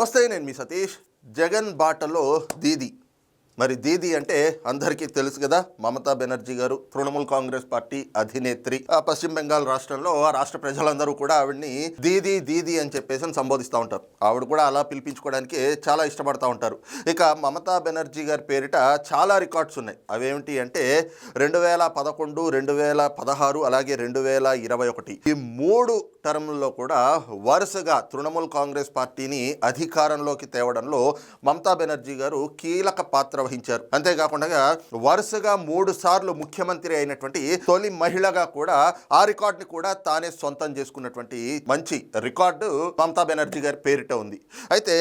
వస్తే నేను మీ సతీష్. జగన్ బాటలో దీది. మరి దీది అంటే అందరికీ తెలుసు కదా మమతా బెనర్జీ గారు తృణమూల్ కాంగ్రెస్ పార్టీ అధినేత్రి. ఆ పశ్చిమ బెంగాల్ రాష్ట్రంలో ఆ రాష్ట్ర ప్రజలందరూ కూడా ఆవిడ్ని దీది దీది అని చెప్పేసి సంబోధిస్తూ ఉంటారు. ఆవిడ కూడా అలా పిలిపించుకోవడానికి చాలా ఇష్టపడతా ఉంటారు. ఇక మమతా బెనర్జీ గారి పేరిట చాలా రికార్డ్స్ ఉన్నాయి. అవేమిటి అంటే రెండు వేల పదకొండు రెండు వేల పదహారు అలాగే రెండు వేల ఇరవై ఒకటి. ఈ మూడు టర్మ్లో కూడా వరుసగా తృణమూల్ కాంగ్రెస్ పార్టీని అధికారంలోకి తేవడంలో మమతా బెనర్జీ గారు కీలక పాత్ర నిర్వహించారు. అంతేకాకుండా వరుసగా మూడు సార్లు ముఖ్యమంత్రి అయినటువంటి తొలి మహిళగా కూడా ఆ రికార్డుని కూడా తానే సొంతం చేసుకున్నటువంటి మంచి రికార్డు మమతా బెనర్జీ గారి పేరిట ఉంది. అయితే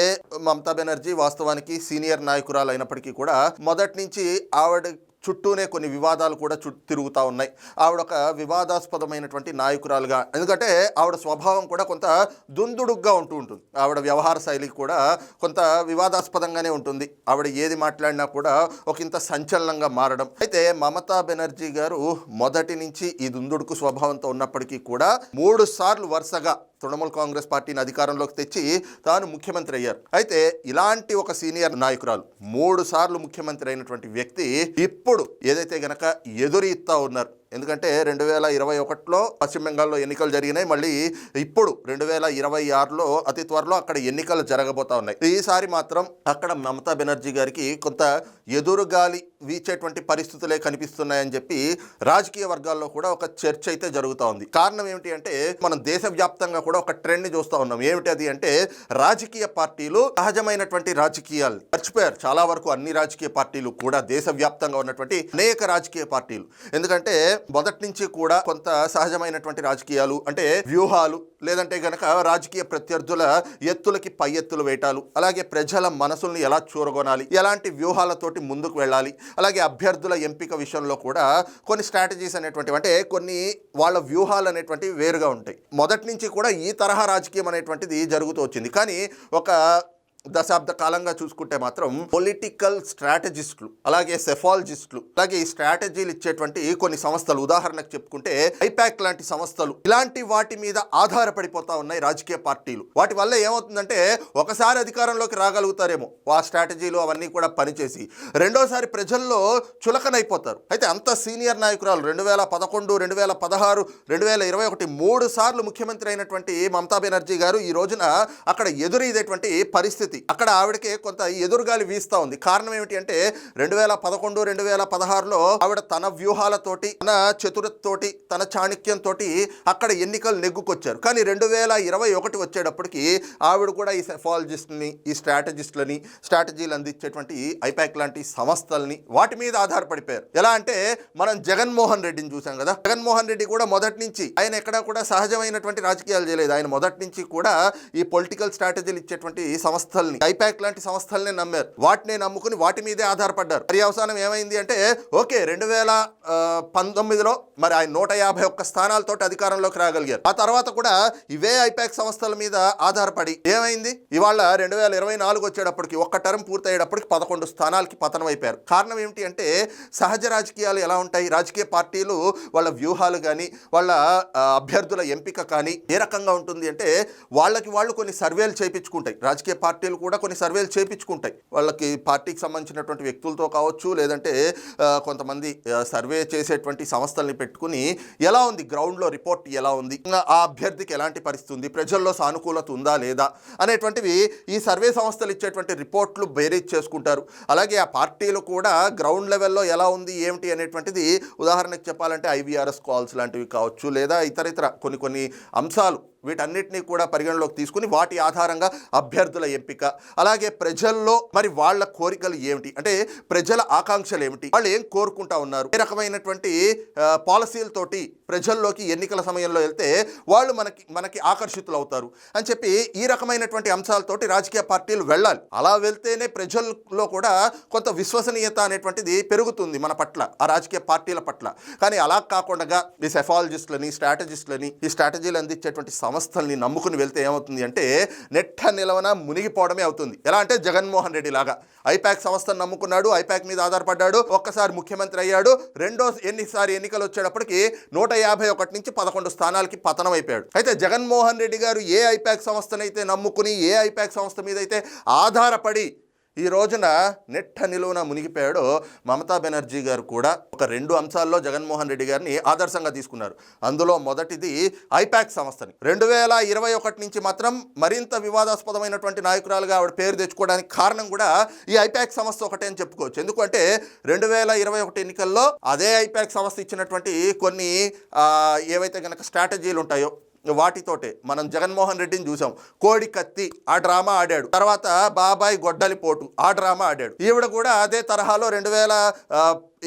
మమతా బెనర్జీ వాస్తవానికి సీనియర్ నాయకురాలు అయినప్పటికీ కూడా మొదటి నుంచి ఆవిడ చుట్టూనే కొన్ని వివాదాలు కూడా చు తిరుగుతూ ఉన్నాయి. ఆవిడ ఒక వివాదాస్పదమైనటువంటి నాయకురాలుగా. ఎందుకంటే ఆవిడ స్వభావం కూడా కొంత దుందుడుగ్గా ఉంటూ ఉంటుంది. ఆవిడ వ్యవహార శైలి కూడా కొంత వివాదాస్పదంగానే ఉంటుంది. ఆవిడ ఏది మాట్లాడినా కూడా ఒక ఇంత సంచలనంగా మారడం. అయితే మమతా బెనర్జీ గారు మొదటి నుంచి ఈ దుందుడుకు స్వభావంతో ఉన్నప్పటికీ కూడా మూడు సార్లు వరుసగా తృణమూల్ కాంగ్రెస్ పార్టీని అధికారంలోకి తెచ్చి తాను ముఖ్యమంత్రి అయ్యారు. అయితే ఇలాంటి ఒక సీనియర్ నాయకురాలు మూడు సార్లు ముఖ్యమంత్రి అయినటువంటి వ్యక్తి ఇప్పుడు ఏదైతే గనక ఎదురీస్తా ఉన్నారు ఎందుకంటే రెండు వేల ఇరవై ఒకటిలో పశ్చిమ బెంగాల్లో ఎన్నికలు జరిగినాయి. మళ్ళీ ఇప్పుడు రెండు వేల ఇరవై ఆరులో అతి త్వరలో అక్కడ ఎన్నికలు జరగబోతా ఉన్నాయి. ఈసారి మాత్రం అక్కడ మమతా బెనర్జీ గారికి కొంత ఎదురుగాలి వీచేటువంటి పరిస్థితులే కనిపిస్తున్నాయని చెప్పి రాజకీయ వర్గాల్లో కూడా ఒక చర్చ అయితే జరుగుతూ ఉంది. కారణం ఏమిటి అంటే మనం దేశవ్యాప్తంగా కూడా ఒక ట్రెండ్ని చూస్తూ ఉన్నాం. ఏమిటి అది అంటే రాజకీయ పార్టీలు సహజమైనటువంటి రాజకీయాలు మర్చిపోయారు. చాలా వరకు అన్ని రాజకీయ పార్టీలు కూడా దేశవ్యాప్తంగా ఉన్నటువంటి అనేక రాజకీయ పార్టీలు. ఎందుకంటే మొదటి నుంచి కూడా కొంత సహజమైనటువంటి రాజకీయాలు అంటే వ్యూహాలు లేదంటే గనక రాజకీయ ప్రత్యర్థుల ఎత్తులకి పై ఎత్తులు వేయటాలు అలాగే ప్రజల మనసుల్ని ఎలా చూరగొనాలి ఎలాంటి వ్యూహాలతోటి ముందుకు వెళ్ళాలి అలాగే అభ్యర్థుల ఎంపిక విషయంలో కూడా కొన్ని స్ట్రాటజీస్ అనేటువంటివి అంటే కొన్ని వాళ్ళ వ్యూహాలు అనేటువంటివి వేరుగా ఉంటాయి. మొదటి నుంచి కూడా ఈ తరహా రాజకీయం అనేటువంటిది జరుగుతూ వచ్చింది. కానీ ఒక దశాబ్ద కాలంగా చూసుకుంటే మాత్రం పొలిటికల్ స్ట్రాటజిస్టులు అలాగే సెఫాలజిస్టులు అలాగే ఈ స్ట్రాటజీలు ఇచ్చేటువంటి కొన్ని సంస్థలు. ఉదాహరణకు చెప్పుకుంటే ఐపాక్ లాంటి సంస్థలు. ఇలాంటి వాటి మీద ఆధారపడిపోతా ఉన్నాయి రాజకీయ పార్టీలు. వాటి వల్ల ఏమవుతుందంటే ఒకసారి అధికారంలోకి రాగలుగుతారేమో. ఆ స్ట్రాటజీలు అవన్నీ కూడా పనిచేసి రెండోసారి ప్రజల్లో చులకనైపోతారు. అయితే అంత సీనియర్ నాయకురాలు రెండు వేల పదకొండు రెండు వేల పదహారు రెండు వేల ఇరవై ఒకటి మూడు సార్లు ముఖ్యమంత్రి అయినటువంటి మమతా బెనర్జీ గారు ఈ రోజున అక్కడ ఎదురయ్యేటువంటి పరిస్థితి అక్కడ ఆవిడకి కొంత ఎదురుగాలి వీస్తూ ఉంది. కారణం ఏమిటి అంటే రెండు వేల పదకొండు రెండు వేల పదహారులో ఆవిడ తన వ్యూహాలతోటి తన చతురతోటి తన చాణక్యంతో అక్కడ ఎన్నికలు నెగ్గుకొచ్చారు. కానీ రెండు వేల ఇరవై ఒకటి వచ్చేటప్పటికి ఆవిడ కూడా ఈ సెఫాలజిస్ట్ని ఈ స్ట్రాటజిస్ట్లని స్ట్రాటజీలు అందించేటువంటి ఐపాక్ లాంటి సంస్థల్ని వాటి మీద ఆధారపడిపోయారు. ఎలా అంటే మనం జగన్మోహన్ రెడ్డిని చూసాం కదా. జగన్మోహన్ రెడ్డి కూడా మొదటి నుంచి ఆయన ఎక్కడా కూడా సహజమైనటువంటి రాజకీయాలు చేయలేదు. ఆయన మొదటి నుంచి కూడా ఈ పొలిటికల్ స్ట్రాటజీలు ఇచ్చేటువంటి సంస్థల్ని ఐపాక్ లాంటి సంస్థల్ని నమ్మారు. వాటిని నమ్ముకుని వాటి మీదే ఆధారపడ్డారు. మరి అవసానం ఏమైంది అంటే ఓకే రెండు వేల పంతొమ్మిదిలో మరి ఆయన నూట యాభై ఒక్క స్థానాలతో అధికారంలోకి రాగలిగారు. ఆ తర్వాత కూడా ఇవే ఐపాక్ సంస్థల మీద ఆధారపడి ఏమైంది? ఇవాళ రెండు వేల ఇరవై నాలుగు వచ్చేటప్పటికి ఒక్క టర్మ్ పూర్తయ్యేటప్పటికి పదకొండు స్థానాలకి పతనం అయిపోయారు కారణం ఏమిటి అంటే సహజ రాజకీయాలు ఎలా ఉంటాయి? రాజకీయ పార్టీలు వాళ్ళ వ్యూహాలు కానీ వాళ్ళ అభ్యర్థుల ఎంపిక కానీ ఏ రకంగా ఉంటుంది అంటే వాళ్ళకి వాళ్ళు కొన్ని సర్వేలు చేయించుకుంటాయి రాజకీయ పార్టీలు కూడా కొన్ని సర్వేలు చేపించుకుంటాయి. వాళ్ళకి పార్టీకి సంబంధించినటువంటి వ్యక్తులతో కావచ్చు లేదంటే కొంతమంది సర్వే చేసేటువంటి సంస్థల్ని పెట్టుకుని ఎలా ఉంది గ్రౌండ్లో రిపోర్ట్ ఎలా ఉంది ఇంకా ఆ అభ్యర్థికి ఎలాంటి పరిస్థితి ఉంది ప్రజల్లో సానుకూలత ఉందా లేదా అనేటువంటివి ఈ సర్వే సంస్థలు ఇచ్చేటువంటి రిపోర్ట్లు బేరీజ్ చేసుకుంటారు. అలాగే ఆ పార్టీలు కూడా గ్రౌండ్ లెవెల్లో ఎలా ఉంది ఏమిటి అనేటువంటిది ఉదాహరణకు చెప్పాలంటే ఐవీఆర్ఎస్ కాల్స్ లాంటివి కావచ్చు లేదా ఇతర ఇతర కొన్ని కొన్ని అంశాలు వీటన్నిటినీ కూడా పరిగణలోకి తీసుకుని వాటి ఆధారంగా అభ్యర్థుల ఎంపిక. అలాగే ప్రజల్లో మరి వాళ్ళ కోరికలు ఏమిటి? అంటే ప్రజల ఆకాంక్షలు ఏమిటి? వాళ్ళు ఏం కోరుకుంటా ఉన్నారు? ఏ రకమైనటువంటి పాలసీలతోటి ప్రజల్లోకి ఎన్నికల సమయంలో వెళ్తే వాళ్ళు మనకి మనకి ఆకర్షితులు అవుతారు. అని చెప్పి ఈ రకమైనటువంటి అంశాలతోటి రాజకీయ పార్టీలు వెళ్ళాలి. అలా వెళ్తేనే ప్రజల్లో కూడా కొంత విశ్వసనీయత అనేటువంటిది పెరుగుతుంది మన పట్ల ఆ రాజకీయ పార్టీల పట్ల. కానీ అలా కాకుండా ఈ సెఫాలజిస్టులని స్ట్రాటజిస్టులని ఈ స్ట్రాటజీలు అందించేటువంటి సంస్థ సంస్థల్ని నమ్ముకుని వెళ్తే ఏమవుతుంది అంటే నెట్ట నిలవన మునిగిపోవడమే అవుతుంది. ఎలా అంటే జగన్మోహన్ రెడ్డి లాగా. ఐపాక్ సంస్థను నమ్ముకున్నాడు ఐపాక్ మీద ఆధారపడ్డాడు ఒక్కసారి ముఖ్యమంత్రి అయ్యాడు రెండో ఎన్నిసారి ఎన్నికలు వచ్చేటప్పటికి నూట యాభై ఒకటి నుంచి పదకొండు స్థానాలకి పతనం అయిపోయాడు అయితే జగన్మోహన్ రెడ్డి గారు ఏ ఐపాక్ సంస్థనైతే నమ్ముకుని ఏ ఐపాక్ సంస్థ మీద అయితే ఆధారపడి ఈ రోజున నెట్ట నిలువున మునిగిపోయాడు మమతా బెనర్జీ గారు కూడా. ఒక రెండు అంశాల్లో జగన్మోహన్ రెడ్డి గారిని ఆదర్శంగా తీసుకున్నారు. అందులో మొదటిది ఐపాక్ సంస్థని. రెండు వేల ఇరవై ఒకటి నుంచి మాత్రం మరింత వివాదాస్పదమైనటువంటి నాయకురాలుగా ఆవిడ పేరు తెచ్చుకోవడానికి కారణం కూడా ఈ ఐపాక్ సంస్థ ఒకటే అని చెప్పుకోవచ్చు. ఎందుకంటే రెండు వేల ఇరవై ఒకటి ఎన్నికల్లో అదే ఐపాక్ సంస్థ ఇచ్చినటువంటి కొన్ని ఏవైతే కనుక స్ట్రాటజీలు ఉంటాయో వాటితోటే. మనం జగన్మోహన్ రెడ్డిని చూసాం. కోడి కత్తి ఆ డ్రామా ఆడాడు. తర్వాత బాబాయ్ గొడ్డలి పోటు ఆ డ్రామా ఆడాడు. ఈవిడ కూడా అదే తరహాలో రెండు వేల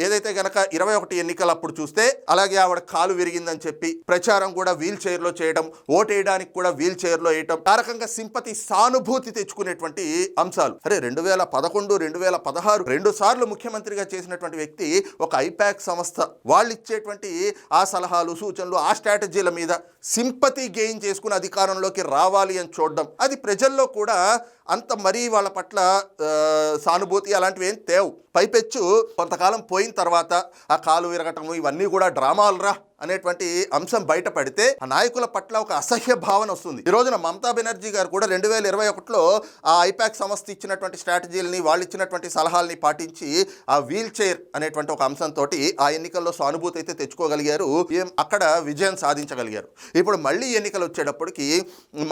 ఏదైతే గనక ఇరవై ఒకటి ఎన్నికలు అప్పుడు చూస్తే అలాగే ఆవిడ కాలు విరిగిందని చెప్పి ప్రచారం కూడా వీల్ చైర్లో చేయడం ఓటేయడానికి కూడా వీల్ చైర్లో వేయటం ఆ రకంగా సింపతి సానుభూతి తెచ్చుకునేటువంటి అంశాలు. అరే రెండు వేల పదకొండు రెండు వేల పదహారు రెండు సార్లు ముఖ్యమంత్రిగా చేసినటువంటి వ్యక్తి ఒక ఐపాక్ సంస్థ. వాళ్ళు ఇచ్చేటువంటి ఆ సలహాలు సూచనలు ఆ స్ట్రాటజీల మీద సింపతి గెయిన్ చేసుకుని అధికారంలోకి రావాలి అని చూడడం. అది ప్రజల్లో కూడా అంత మరీ వాళ్ళ పట్ల సానుభూతి అలాంటివి ఏం తేవు. పైపెచ్చు కొంతకాలం పోయిన తర్వాత ఆ కాలు విరగటము ఇవన్నీ కూడా డ్రామాలురా. అనేటువంటి అంశం బయటపడితే ఆ నాయకుల పట్ల ఒక అసహ్య భావన వస్తుంది. ఈ రోజున మమతా బెనర్జీ గారు కూడా రెండు వేల ఇరవై ఒకటిలో ఆ ఐపాక్ సంస్థ ఇచ్చినటువంటి స్ట్రాటజీలని వాళ్ళు ఇచ్చినటువంటి సలహాలని పాటించి ఆ వీల్ చైర్ అనేటువంటి ఒక అంశంతో ఆ ఎన్నికల్లో సానుభూతి అయితే తెచ్చుకోగలిగారు. ఏం అక్కడ విజయం సాధించగలిగారు. ఇప్పుడు మళ్ళీ ఎన్నికలు వచ్చేటప్పటికి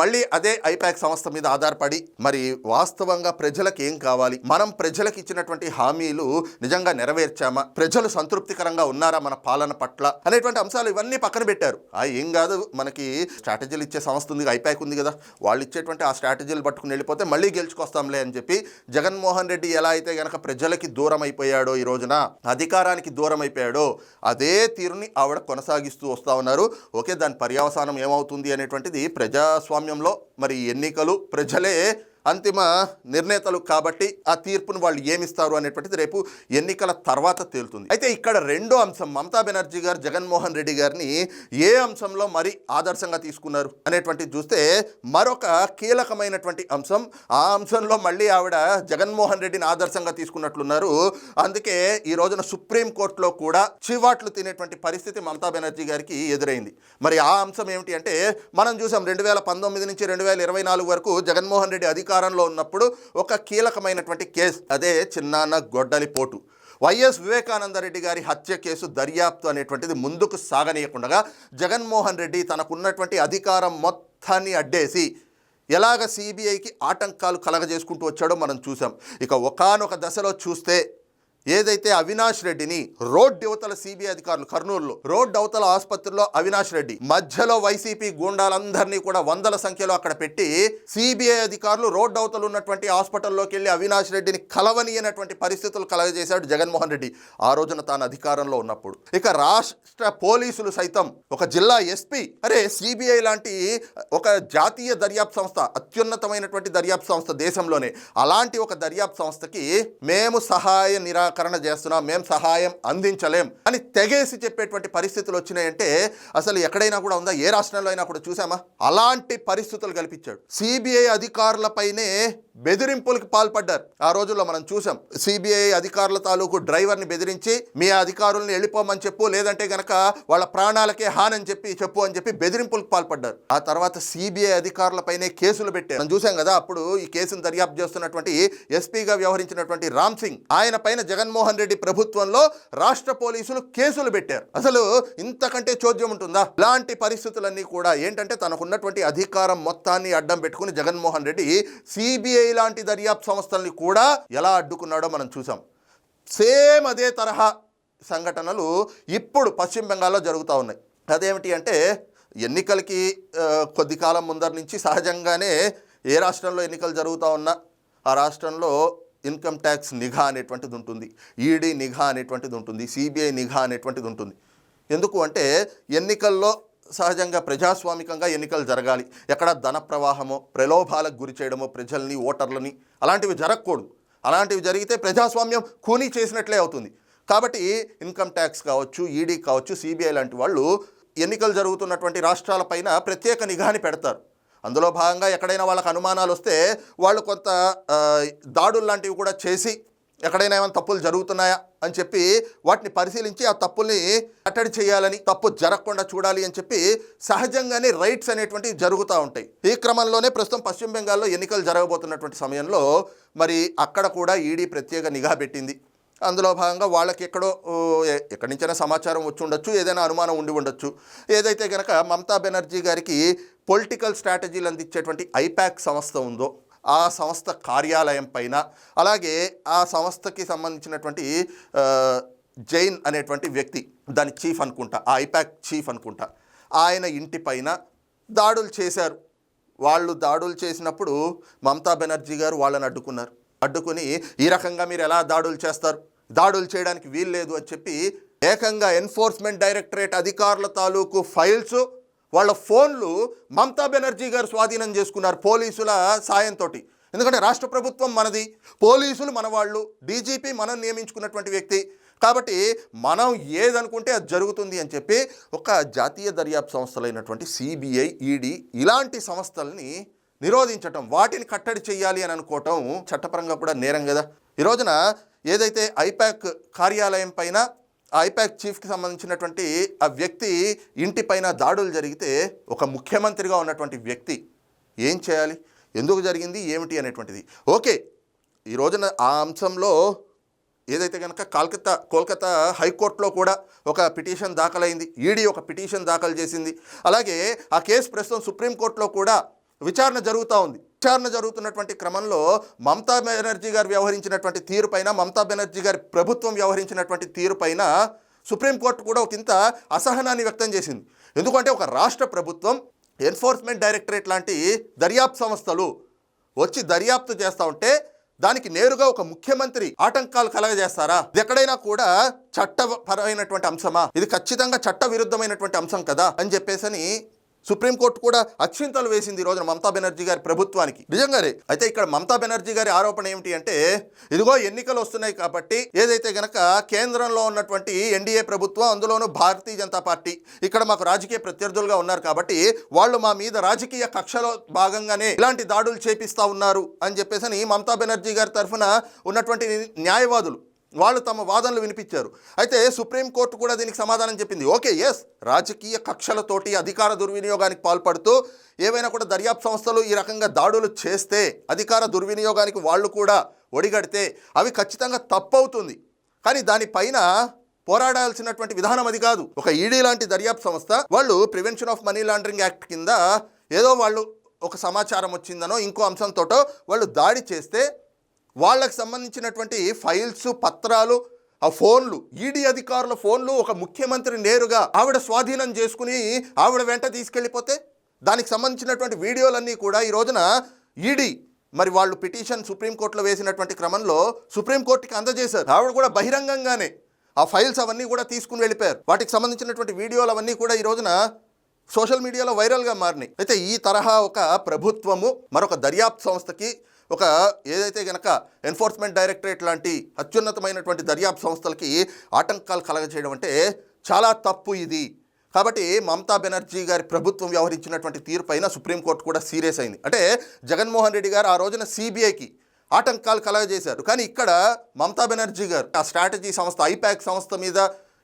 మళ్ళీ అదే ఐపాక్ సంస్థ మీద ఆధారపడి మరి వాస్తవంగా ప్రజలకు ఏం కావాలి? మనం ప్రజలకు ఇచ్చినటువంటి హామీలు నిజంగా నెరవేర్చామా? ప్రజలు సంతృప్తికరంగా ఉన్నారా మన పాలన పట్ల? అనేటువంటి అంశం అంశాలు ఇవన్నీ పక్కన పెట్టారు. ఆ ఏం కాదు మనకి స్ట్రాటజీలు ఇచ్చే సంస్థ ఉంది ఐపాక్ ఉంది కదా. వాళ్ళు ఇచ్చేటువంటి ఆ స్ట్రాటజీలు పట్టుకుని వెళ్ళిపోతే మళ్ళీ గెలుచుకొస్తాంలే అని చెప్పి జగన్మోహన్ రెడ్డి ఎలా అయితే గనక ప్రజలకి దూరం అయిపోయాడో ఈ రోజున అధికారానికి దూరం అయిపోయాడో అదే తీరుని ఆవిడ కొనసాగిస్తూ వస్తూ ఉన్నారు. ఓకే దాని పర్యవసానం ఏమవుతుంది అనేటువంటిది ప్రజాస్వామ్యంలో మరి ఎన్నికలు ప్రజలే అంతిమ నిర్ణేతలు కాబట్టి ఆ తీర్పును వాళ్ళు ఏమిస్తారు అనేటువంటిది రేపు ఎన్నికల తర్వాత తేలుతుంది. అయితే ఇక్కడ రెండో అంశం మమతా బెనర్జీ గారు జగన్మోహన్ రెడ్డి గారిని ఏ అంశంలో మరి ఆదర్శంగా తీసుకున్నారు అనేటువంటిది చూస్తే మరొక కీలకమైనటువంటి అంశం. ఆ అంశంలో మళ్ళీ ఆవిడ జగన్మోహన్ రెడ్డిని ఆదర్శంగా తీసుకున్నట్లున్నారు. అందుకే ఈ రోజున సుప్రీంకోర్టులో కూడా చివాట్లు తినేటువంటి పరిస్థితి మమతా బెనర్జీ గారికి ఎదురైంది. మరి ఆ అంశం ఏమిటి అంటే మనం చూసాం రెండు వేల పంతొమ్మిది నుంచి రెండు వేల ఇరవై నాలుగు వరకు జగన్మోహన్ రెడ్డి అధికారంలో ఉన్నప్పుడు ఒక కీలకమైనటువంటి కేసు అదే చిన్నాన్న గొడ్డలిపోటు. వైఎస్ వివేకానందరెడ్డి గారి హత్య కేసు దర్యాప్తు అనేటువంటిది ముందుకు సాగనీయకుండా జగన్మోహన్ రెడ్డి తనకున్నటువంటి అధికారం మొత్తాన్ని అడ్డేసి ఎలాగ సిబిఐకి ఆటంకాలు కలగజేసుకుంటూ వచ్చాడో మనం చూసాం ఇక ఒకానొక దశలో చూస్తే ఏదైతే అవినాష్ రెడ్డిని రోడ్ అవతల సిబిఐ అధికారులు కర్నూలులో రోడ్ అవతల ఆసుపత్రిలో అవినాష్ రెడ్డి మధ్యలో వైసీపీ గూండాలందరినీ కూడా వందల సంఖ్యలో అక్కడ పెట్టి సిబిఐ అధికారులు రోడ్ అవతల ఉన్నటువంటి హాస్పిటల్లోకి వెళ్ళి అవినాష్ రెడ్డిని కలవనీయనటువంటి పరిస్థితులు కలగజేశాడు జగన్మోహన్ రెడ్డి ఆ రోజున తాను అధికారంలో ఉన్నప్పుడు. ఇక రాష్ట్ర పోలీసులు సైతం ఒక జిల్లా ఎస్పీ అరే సిబిఐ లాంటి ఒక జాతీయ దర్యాప్తు సంస్థ అత్యున్నతమైనటువంటి దర్యాప్తు సంస్థ దేశంలోనే అలాంటి ఒక దర్యాప్తు సంస్థకి మేము సహాయ నిరా నిరాకరణ చేస్తున్నాం మేము సహాయం అందించలేం అని తెగేసి చెప్పేటువంటి పరిస్థితులు వచ్చినాయంటే అసలు ఎక్కడైనా కూడా ఉందా? ఏ రాష్ట్రంలో అయినా కూడా చూసామా? అలాంటి పరిస్థితులు కల్పించాడు. సిబిఐ అధికారులపైనే బెదిరింపులకు పాల్పడ్డారు. ఆ రోజుల్లో మనం చూసాం సిబిఐ అధికారుల తాలూకు డ్రైవర్ని బెదిరించి మీ అధికారులను వెళ్ళిపోమని చెప్పు లేదంటే గనక వాళ్ళ ప్రాణాలకే హానని చెప్పి చెప్పు అని చెప్పి బెదిరింపులకు పాల్పడ్డారు. ఆ తర్వాత సిబిఐ అధికారులపైనే కేసులు పెట్టారు. మనం చూసాం కదా అప్పుడు ఈ కేసును దర్యాప్తు చేస్తున్నటువంటి ఎస్పీగా వ్యవహరించినటువంటి రామ్ సింగ్ ఆయన పైన జగన్మోహన్ రెడ్డి ప్రభుత్వంలో రాష్ట్ర పోలీసులు కేసులు పెట్టారు. అసలు ఇంతకంటే చోద్యం ఉంటుందా? ఇలాంటి పరిస్థితులన్నీ కూడా ఏంటంటే తనకున్నటువంటి అధికారం మొత్తాన్ని అడ్డం పెట్టుకుని జగన్మోహన్ రెడ్డి సిబిఐ లాంటి దర్యాప్తు సంస్థల్ని కూడా ఎలా అడ్డుకున్నాడో మనం చూసాం. సేమ్ అదే తరహా సంఘటనలు ఇప్పుడు పశ్చిమ బెంగాల్లో జరుగుతూ ఉన్నాయి. అదేమిటి అంటే ఎన్నికలకి కొద్ది కాలం ముందర నుంచి సహజంగానే ఏ రాష్ట్రంలో ఎన్నికలు జరుగుతూ ఉన్నా ఆ రాష్ట్రంలో ఇన్కమ్ ట్యాక్స్ నిఘా అనేటువంటిది ఉంటుంది ఈడీ నిఘా అనేటువంటిది ఉంటుంది సిబిఐ నిఘా అనేటువంటిది ఉంటుంది. ఎందుకు అంటే ఎన్నికల్లో సహజంగా ప్రజాస్వామికంగా ఎన్నికలు జరగాలి. ఎక్కడ ధన ప్రవాహమో ప్రలోభాలకు గురి చేయడమో ప్రజల్ని ఓటర్లని అలాంటివి జరగకూడదు. అలాంటివి జరిగితే ప్రజాస్వామ్యం కూనీ చేసినట్లే అవుతుంది. కాబట్టి ఇన్కమ్ ట్యాక్స్ కావచ్చు ఈడీ కావచ్చు సిబిఐ లాంటి వాళ్ళు ఎన్నికలు జరుగుతున్నటువంటి రాష్ట్రాలపైన ప్రత్యేక నిఘాని పెడతారు. అందులో భాగంగా ఎక్కడైనా వాళ్ళకి అనుమానాలు వస్తే వాళ్ళు కొంత దాడులు లాంటివి కూడా చేసి ఎక్కడైనా ఏమైనా తప్పులు జరుగుతున్నాయా అని చెప్పి వాటిని పరిశీలించి ఆ తప్పుల్ని కట్టడి చేయాలని తప్పు జరగకుండా చూడాలి అని చెప్పి సహజంగానే రైట్స్ అనేటువంటివి జరుగుతూ ఉంటాయి. ఈ క్రమంలోనే ప్రస్తుతం పశ్చిమ బెంగాల్లో ఎన్నికలు జరగబోతున్నటువంటి సమయంలో మరి అక్కడ కూడా ఈడీ ప్రత్యేక నిఘా పెట్టింది. అందులో భాగంగా వాళ్ళకి ఎక్కడో ఎక్కడి నుంచైనా సమాచారం వచ్చి ఉండొచ్చు ఏదైనా అనుమానం ఉండి ఉండొచ్చు. ఏదైతే కనుక మమతా బెనర్జీ గారికి పొలిటికల్ స్ట్రాటజీలు అందించేటువంటి ఐపాక్ సంస్థ ఉందో ఆ సంస్థ కార్యాలయం పైన అలాగే ఆ సంస్థకి సంబంధించినటువంటి జైన్ అనేటువంటి వ్యక్తి దాని చీఫ్ అనుకుంటా ఆ ఐపాక్ చీఫ్ అనుకుంటా ఆయన ఇంటి పైన దాడులు చేశారు. వాళ్ళు దాడులు చేసినప్పుడు మమతా బెనర్జీ గారు వాళ్ళని అడ్డుకున్నారు. అడ్డుకుని ఈ రకంగా మీరు ఎలా దాడులు చేస్తారు? దాడులు చేయడానికి వీలు లేదు అని చెప్పి ఏకంగా ఎన్ఫోర్స్మెంట్ డైరెక్టరేట్ అధికారుల తాలూకు ఫైల్స్ వాళ్ళ ఫోన్లు మమతా బెనర్జీ గారు స్వాధీనం చేసుకున్నారు పోలీసుల సాయంతో ఎందుకంటే రాష్ట్ర ప్రభుత్వం మనది. పోలీసులు మన వాళ్ళు డీజీపీ మనం నియమించుకున్నటువంటి వ్యక్తి. కాబట్టి మనం ఏదనుకుంటే అది జరుగుతుంది అని చెప్పి ఒక జాతీయ దర్యాప్తు సంస్థలైనటువంటి సిబిఐ ఈడీ ఇలాంటి సంస్థల్ని నిరోధించటం వాటిని కట్టడి చేయాలి అని అనుకోవటం చట్టపరంగా కూడా నేరం కదా. ఈ రోజున ఏదైతే ఐపాక్ కార్యాలయం పైన ఐపాక్ చీఫ్కి సంబంధించినటువంటి ఆ వ్యక్తి ఇంటి పైన దాడులు జరిగితే ఒక ముఖ్యమంత్రిగా ఉన్నటువంటి వ్యక్తి ఏం చేయాలి? ఎందుకు జరిగింది? ఏమిటి అనేటువంటిది. ఓకే ఈ రోజున ఆ అంశంలో ఏదైతే కనుక కాల్కత్తా కోల్కతా హైకోర్టులో కూడా ఒక పిటిషన్ దాఖలైంది. ఈడీ ఒక పిటిషన్ దాఖలు చేసింది. అలాగే ఆ కేసు ప్రస్తుతం సుప్రీంకోర్టులో కూడా విచారణ జరుగుతూ ఉంది. విచారణ జరుగుతున్నటువంటి క్రమంలో మమతా బెనర్జీ గారు వ్యవహరించినటువంటి తీరుపైన మమతా బెనర్జీ గారి ప్రభుత్వం వ్యవహరించినటువంటి తీరుపైన సుప్రీంకోర్టు కూడా ఒక ఇంత అసహనాన్ని వ్యక్తం చేసింది. ఎందుకంటే ఒక రాష్ట్ర ప్రభుత్వం ఎన్ఫోర్స్మెంట్ డైరెక్టరేట్ లాంటి దర్యాప్తు సంస్థలు వచ్చి దర్యాప్తు చేస్తూ ఉంటే దానికి నేరుగా ఒక ముఖ్యమంత్రి ఆటంకాలు కలగజేస్తారా? ఇది ఎక్కడైనా కూడా చట్టపరమైనటువంటి అంశమా? ఇది ఖచ్చితంగా చట్ట విరుద్ధమైనటువంటి అంశం కదా అని చెప్పేసి సుప్రీంకోర్టు కూడా అక్షింతలు వేసింది ఈ రోజున మమతా బెనర్జీ గారి ప్రభుత్వానికి. నిజంగానే అయితే ఇక్కడ మమతా బెనర్జీ గారి ఆరోపణ ఏమిటి అంటే ఇదిగో ఎన్నికలు వస్తున్నాయి కాబట్టి ఏదైతే గనక కేంద్రంలో ఉన్నటువంటి ఎన్డీఏ ప్రభుత్వం అందులోనూ భారతీయ జనతా పార్టీ ఇక్కడ మాకు రాజకీయ ప్రత్యర్థులుగా ఉన్నారు కాబట్టి వాళ్ళు మా మీద రాజకీయ కక్షలో భాగంగానే ఇలాంటి దాడులు చేపిస్తా ఉన్నారు అని చెప్పేసి మమతా బెనర్జీ గారి తరఫున ఉన్నటువంటి న్యాయవాదులు వాళ్ళు తమ వాదనలు వినిపించారు. అయితే సుప్రీంకోర్టు కూడా దీనికి సమాధానం చెప్పింది. ఓకే ఎస్ రాజకీయ కక్షలతోటి అధికార దుర్వినియోగానికి పాల్పడుతూ ఏవైనా కూడా దర్యాప్తు సంస్థలు ఈ రకంగా దాడులు చేస్తే అధికార దుర్వినియోగానికి వాళ్ళు కూడా ఒడిగడితే అవి ఖచ్చితంగా తప్పవుతుంది. కానీ దానిపైన పోరాడాల్సినటువంటి విధానం అది కాదు. ఒక ఈడీ లాంటి దర్యాప్తు సంస్థ వాళ్ళు prevention of money laundering act కింద ఏదో వాళ్ళు ఒక సమాచారం వచ్చిందనో ఇంకో అంశంతోటో వాళ్ళు దాడి చేస్తే వాళ్ళకి సంబంధించినటువంటి ఫైల్స్ పత్రాలు ఆ ఫోన్లు ఈడీ అధికారుల ఫోన్లు ఒక ముఖ్యమంత్రి నేరుగా ఆవిడ స్వాధీనం చేసుకుని ఆవిడ వెంట తీసుకెళ్ళిపోతే దానికి సంబంధించినటువంటి వీడియోలన్నీ కూడా ఈ రోజున ఈడీ మరి వాళ్ళు పిటిషన్ సుప్రీంకోర్టులో వేసినటువంటి క్రమంలో సుప్రీంకోర్టుకి అందజేశారు. ఆవిడ కూడా బహిరంగంగానే ఆ ఫైల్స్ అవన్నీ కూడా తీసుకుని వెళ్ళిపోయారు. వాటికి సంబంధించినటువంటి వీడియోలు అవన్నీ కూడా ఈ రోజున సోషల్ మీడియాలో వైరల్గా మారినాయి. అయితే ఈ తరహా ఒక ప్రభుత్వము మరొక దర్యాప్తు సంస్థకి ఒక ఏదైతే గనక ఎన్ఫోర్స్మెంట్ డైరెక్టరేట్ లాంటి అత్యున్నతమైనటువంటి దర్యాప్తు సంస్థలకి ఆటంకాలు కలగజేయడం అంటే చాలా తప్పు ఇది. కాబట్టి మమతా బెనర్జీ గారి ప్రభుత్వం వ్యవహరించినటువంటి తీరుపైన సుప్రీంకోర్టు కూడా సీరియస్ అయింది. అంటే జగన్మోహన్ రెడ్డి గారు ఆ రోజున సిబిఐకి ఆటంకాలు కలగజేశారు. కానీ ఇక్కడ మమతా బెనర్జీ గారు ఆ స్ట్రాటజీ సంస్థ ఐపాక్ సంస్థ మీద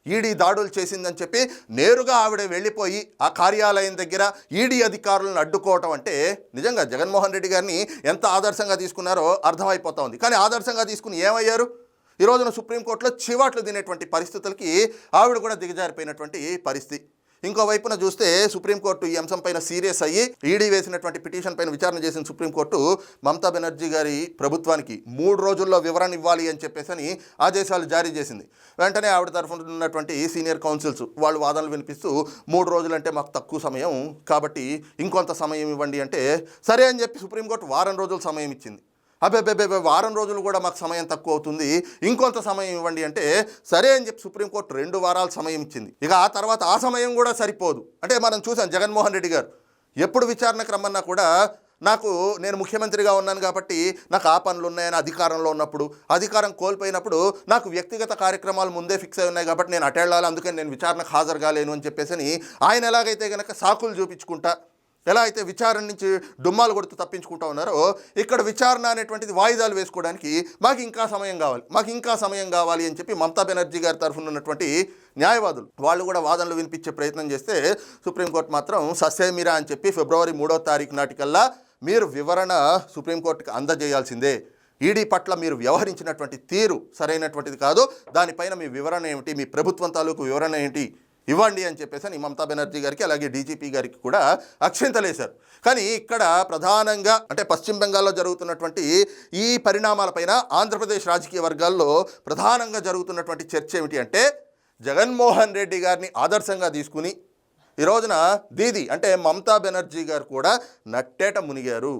ఈడీ దాడులు చేసిందని చెప్పి నేరుగా ఆవిడ వెళ్ళిపోయి ఆ కార్యాలయం దగ్గర ఈడీ అధికారులను అడ్డుకోవటం అంటే నిజంగా జగన్మోహన్ రెడ్డి గారిని ఎంత ఆదర్శంగా తీసుకున్నారో అర్థమైపోతా ఉంది. కానీ ఆదర్శంగా తీసుకుని ఏమయ్యారు? ఈ రోజున సుప్రీంకోర్టులో చివాట్లు తినేటువంటి పరిస్థితులకి ఆవిడ కూడా దిగజారిపోయినటువంటి పరిస్థితి. ఇంకో వైపున చూస్తే సుప్రీంకోర్టు ఈ అంశం పైన సీరియస్ అయ్యి ఈడీ వేసినటువంటి పిటిషన్ పైన విచారణ చేసిన సుప్రీంకోర్టు మమతా బెనర్జీ గారి ప్రభుత్వానికి మూడు రోజుల్లో వివరణ ఇవ్వాలి అని చెప్పేసి అని ఆదేశాలు జారీ చేసింది. వెంటనే ఆవిడ తరఫున ఉన్నటువంటి సీనియర్ కౌన్సిల్స్ వాళ్ళు వాదనలు వినిపిస్తూ మూడు రోజులంటే మాకు తక్కువ సమయం కాబట్టి ఇంకొంత సమయం ఇవ్వండి అంటే సరే అని చెప్పి సుప్రీంకోర్టు వారం రోజులు సమయం ఇచ్చింది. అబ్బే వారం రోజులు కూడా మాకు సమయం తక్కువ అవుతుంది. ఇంకొంత సమయం ఇవ్వండి అంటే సరే అని చెప్పి సుప్రీంకోర్టు రెండు వారాల సమయం ఇచ్చింది. ఇక ఆ తర్వాత ఆ సమయం కూడా సరిపోదు. అంటే మనం చూసాం జగన్మోహన్ రెడ్డి గారు. ఎప్పుడు విచారణకు రమ్మన్నా కూడా నాకు నేను ముఖ్యమంత్రిగా ఉన్నాను కాబట్టి నాకు ఆ పనులు ఉన్నాయని అధికారంలో ఉన్నప్పుడు అధికారం కోల్పోయినప్పుడు నాకు వ్యక్తిగత కార్యక్రమాలు ముందే ఫిక్స్ అయి ఉన్నాయి కాబట్టి నేను అటెళ్ళాలి అందుకని నేను విచారణకు హాజరు కాలేను అని చెప్పేసి అని ఆయన ఎలాగైతే కనుక సాకులు చూపించుకుంటా ఎలా అయితే విచారణ నుంచి డుమ్మాలు కొడుతూ తప్పించుకుంటా ఉన్నారో ఇక్కడ విచారణ అనేటువంటిది వాయిదాలు వేసుకోవడానికి మాకు ఇంకా సమయం కావాలి. మాకు ఇంకా సమయం కావాలి అని చెప్పి మమతా బెనర్జీ గారి తరఫున ఉన్నటువంటి న్యాయవాదులు వాళ్ళు కూడా వాదనలు వినిపించే ప్రయత్నం చేస్తే సుప్రీంకోర్టు మాత్రం ససేమిరా అని చెప్పి ఫిబ్రవరి మూడో తారీఖు నాటికల్లా మీరు వివరణ సుప్రీంకోర్టుకి అందజేయాల్సిందే. ఈడీ పట్ల మీరు వ్యవహరించినటువంటి తీరు సరైనటువంటిది కాదు. దానిపైన మీ వివరణ ఏమిటి? మీ ప్రభుత్వం తాలూకు వివరణ ఏంటి? ఇవ్వండి అని చెప్పేసి అని మమతా బెనర్జీ గారికి అలాగే డీజీపీ గారికి కూడా అక్షింతలేశారు. కానీ ఇక్కడ ప్రధానంగా అంటే పశ్చిమ బెంగాల్లో జరుగుతున్నటువంటి ఈ పరిణామాలపైన ఆంధ్రప్రదేశ్ రాజకీయ వర్గాల్లో ప్రధానంగా జరుగుతున్నటువంటి చర్చ ఏమిటి అంటే జగన్మోహన్ రెడ్డి గారిని ఆదర్శంగా తీసుకుని ఈ రోజున దీది అంటే మమతా బెనర్జీ గారు కూడా నట్టేట మునిగారు.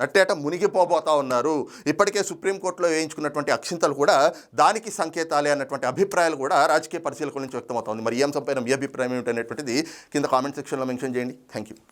నట్టేట మునిగిపోబోతా ఉన్నారు. ఇప్పటికే సుప్రీంకోర్టులో వేయించుకున్నటువంటి అక్షింతలు కూడా దానికి సంకేతాలే అన్నటువంటి అభిప్రాయాలు కూడా రాజకీయ పరిశీలకుల నుంచి వ్యక్తమవుతుంది మరి ఈ అంశంపైన మీ అభిప్రాయం ఏమిటనేటువంటిది కింద కామెంట్ సెక్షన్లో మెన్షన్ చేయండి. Thank you